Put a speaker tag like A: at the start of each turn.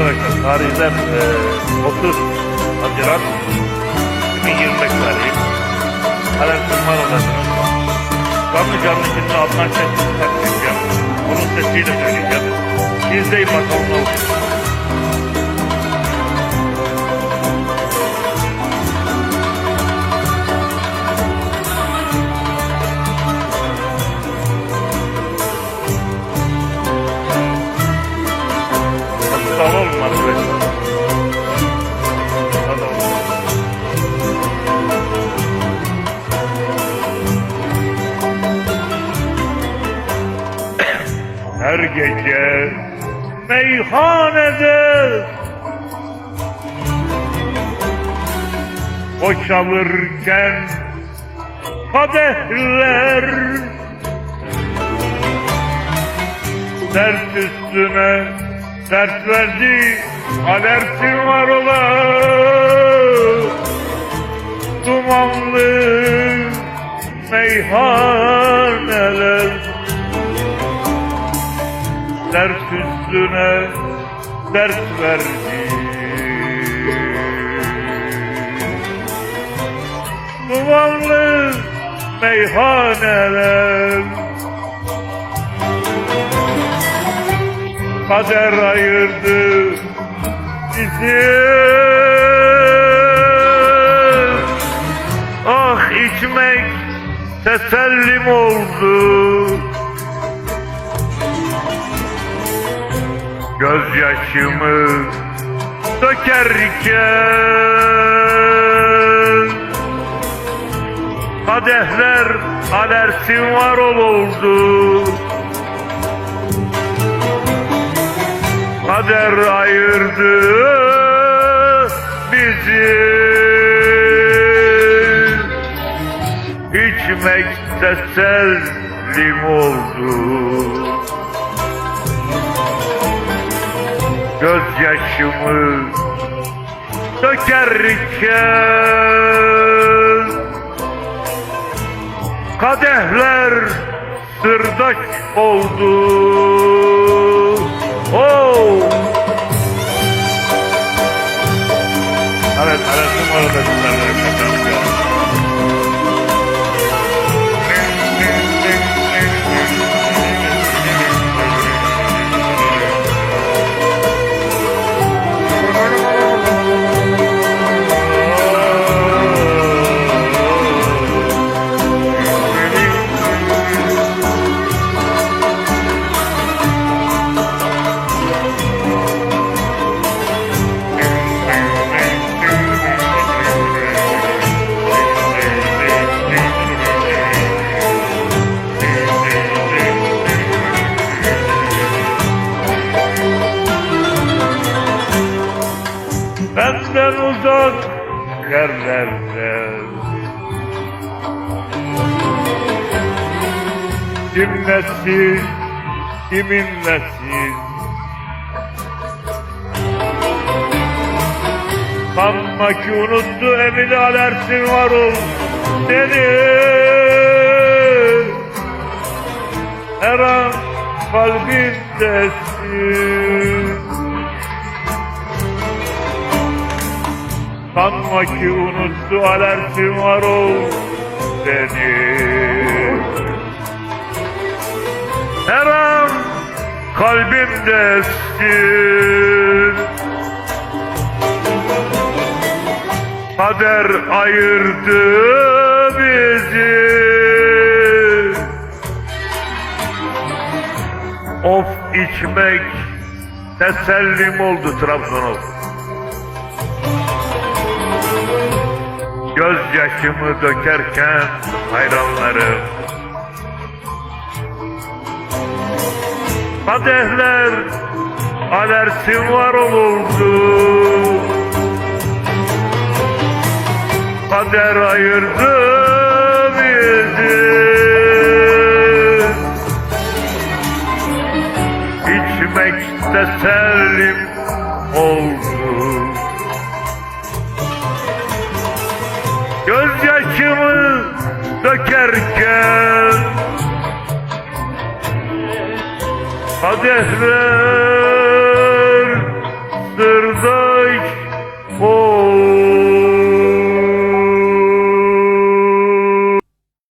A: arkadaşlar tarihler e, 30 Haziran 2025 tarihi. Hala Sırman olasınız. Canlı canlı şimdi Adnan Şenlik'i taklideceğim. Bunun sesiyle söyleyeceğim. İzleyin bakalım ne olacak. Gece meyhanede Boşalırken kadehler Dert üstüne dert verdi alertin var ola. Dumanlı meyhaneler Dert üstüne dert verdi. Dumanlı meyhaneler Kader ayırdı bizi. Ah içmek tesellim oldu Gözyaşımı dökerken Kadehler alersin var oldu Kader ayırdı bizi. İçmek tesellim oldu Gözyaşımı dökerken Kadehler sırdaş oldu Oh! Evet, arasım orada bunlarla Kimlesin, kiminlesin? Sanma ki unuttu Emine alersin var ol seni. Her an kalbimdesin Sanma ki unuttu alersin var ol Her an kalbimdesin Kader ayırdı bizi. Of içmek tesellim oldu Trabzon'a Gözyaşımı dökerken hayranlarım Kadehler alersin var olurdu. Kader ayırdı bizi. İçmek tesellim oldu. Gözyaşımı dökerken Kadehler